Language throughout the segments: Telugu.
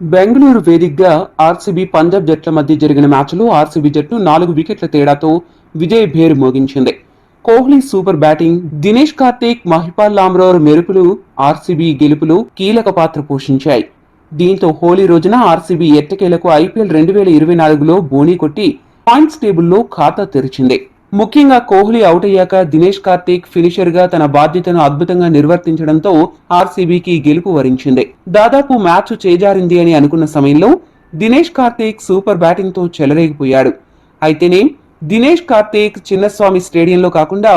బెంగళూరు వేదికగా ఆర్సీబీ పంజాబ్ జట్ల మధ్య జరిగిన మ్యాచ్లో ఆర్సీబీ జట్టు నాలుగు వికెట్ల తేడాతో విజయ్ భేర్ మోగించింది. కోహ్లీ సూపర్ బ్యాటింగ్ దినేష్ కార్తీక్ మహిపాల్ లామ్రోర్ మెరుపులు ఆర్సీబీ గెలుపులు కీలక పాత్ర పోషించాయి. దీంతో హోలీ రోజున ఆర్సీబీ ఎట్టకేలకు ఐపీఎల్ రెండు వేల ఇరవై నాలుగులో బోనీ కొట్టి పాయింట్స్ టేబుల్లో ఖాతా తెరిచింది. ముఖ్యంగా కోహ్లీ అవుట్ అయ్యాక దినేష్ కార్తీక్ ఫినిషర్గా తన బాధ్యతను అద్భుతంగా నిర్వర్తించడంతో ఆర్సీబీకి గెలుపు వరించింది. దాదాపు మ్యాచ్ చేజారింది అని అనుకున్న సమయంలో దినేష్ కార్తీక్ సూపర్ బ్యాటింగ్తో చెలరేగిపోయాడు. అయితేనే దినేష్ కార్తీక్ చిన్నస్వామి స్టేడియంలో కాకుండా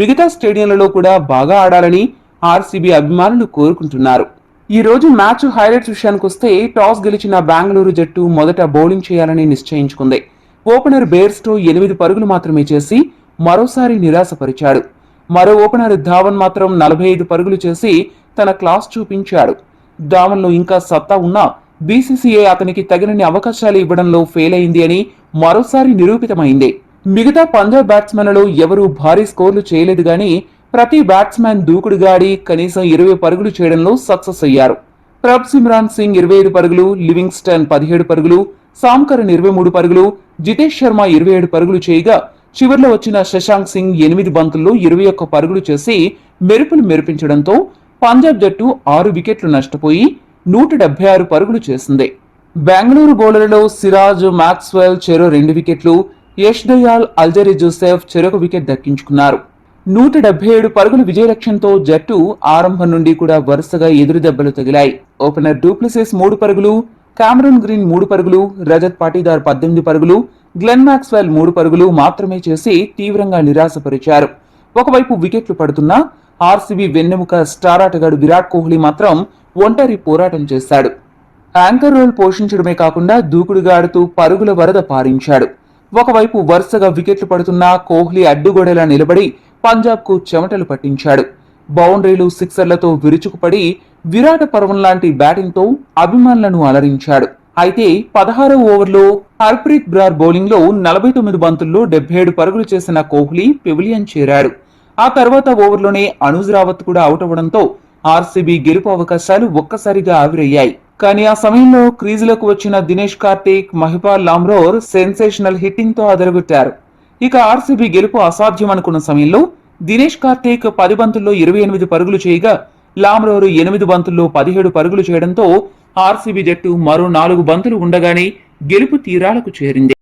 మిగతా స్టేడియంలలో కూడా బాగా ఆడాలని ఆర్సీబీ అభిమానులు కోరుకుంటున్నారు. ఈ రోజు మ్యాచ్ హైలైట్స్ విషయానికి వస్తే టాస్ గెలిచిన బెంగళూరు జట్టు మొదట బౌలింగ్ చేయాలని నిశ్చయించుకుంది. ఓపెనర్ బేర్స్టో ఎనిమిది పరుగులు మాత్రమే చేసి మరోసారి నిరాశపరిచాడు. మరో ఓపెనర్ ధావన్ మాత్రం నలభై ఐదు పరుగులు చేసి తన క్లాస్ చూపించాడు. ధావన్లో ఇంకా సత్తా ఉన్నా బీసీసీఐ అతనికి తగినన్ని అవకాశాలు ఇవ్వడంలో ఫెయిల్ అయింది అని మరోసారి నిరూపితమైంది. మిగతా పంజాబ్ బ్యాట్స్మెన్లలో ఎవరూ భారీ స్కోర్లు చేయలేదు గాని ప్రతి బ్యాట్స్మెన్ దూకుడుగాడి కనీసం ఇరవై పరుగులు చేయడంలో సక్సెస్ అయ్యారు. ప్రభ్ సిమ్రాన్ సింగ్ ఇరవై ఐదు పరుగులు లివింగ్స్టన్ పదిహేడు పరుగులు సామ్కరణ్ ఇరవై మూడు పరుగులు జితేష్ శర్మ ఇరవై ఏడు పరుగులు చేయగా చివర్లో వచ్చిన శశాంక్ సింగ్ ఎనిమిది బంతుల్లో ఇరవై ఒక్క పరుగులు చేసి మెరుపులు మెరిపించడంతో పంజాబ్ జట్టు ఆరు వికెట్లు నష్టపోయి నూట డెబ్బై ఆరు పరుగులు చేసింది. బెంగళూరు బౌలర్లలో సిరాజ్ మాక్స్వెల్ చెరో రెండు వికెట్లు యష్ దయాల్ అల్జరీ జోసెఫ్ చెరొక వికెట్ దక్కించుకున్నారు. నూట డెబ్బై ఏడు పరుగుల విజయలక్ష్యంతో జట్టు ఆరంభం నుండి కూడా వరుసగా ఎదురు దెబ్బలు తగిలాయి. ఓపెనర్ డూప్లిసిస్ మూడు పరుగులు కామరూన్ గ్రీన్ మూడు పరుగులు రజత్ పాటీదార్ పద్దెనిమిది పరుగులు గ్లెన్ మ్యాక్స్వెల్ మూడు పరుగులు మాత్రమే చేసి తీవ్రంగా నిరాశపరిచారు. ఒకవైపు వికెట్లు పడుతున్నా ఆర్సీబీ వెన్నెముక స్టార్ ఆటగాడు విరాట్ కోహ్లీ మాత్రం ఒంటరి పోరాటం చేశాడు. యాంకర్ రోల్ పోషించడమే కాకుండా దూకుడుగా ఆడుతూ పరుగుల వరద పారించాడు. ఒకవైపు వరుసగా వికెట్లు పడుతున్నా కోహ్లీ అడ్డుగోడలా నిలబడి పంజాబ్కు చెమటలు పట్టించాడు. బౌండరీలు సిక్సర్లతో విరుచుకుపడి విరాట పర్వం లాంటి బ్యాటింగ్తో అభిమానులను అలరించాడు. అయితే పదహారవ ఓవర్లో హర్ప్రీత్ బ్రార్ బౌలింగ్లో నలభై తొమ్మిది బంతుల్లో డెబ్బై ఏడు పరుగులు చేసిన కోహ్లీ పెవిలియన్ చేరాడు. ఆ తర్వాత ఓవర్లోనే అనుజ్ రావత్ కూడా అవుట్ అవ్వడంతో ఆర్సీబీ గెలుపు అవకాశాలు ఒక్కసారిగా ఆవిరయ్యాయి. కానీ ఆ సమయంలో క్రీజులకు వచ్చిన దినేష్ కార్తీక్ మహిపాల్ లామ్రోర్ సెన్సేషనల్ హిట్టింగ్తో అదరగొట్టారు. ఇక ఆర్సీబీ గెలుపు అసాధ్యం అనుకున్న సమయంలో దినేష్ కార్తీక్ పది బంతుల్లో ఇరవై ఎనిమిది పరుగులు చేయగా లామ్రోరు ఎనిమిది బంతుల్లో పదిహేడు పరుగులు చేయడంతో ఆర్సీబీ జట్టు మరో నాలుగు బంతులు ఉండగానే గెలుపు తీరాలకు చేరింది.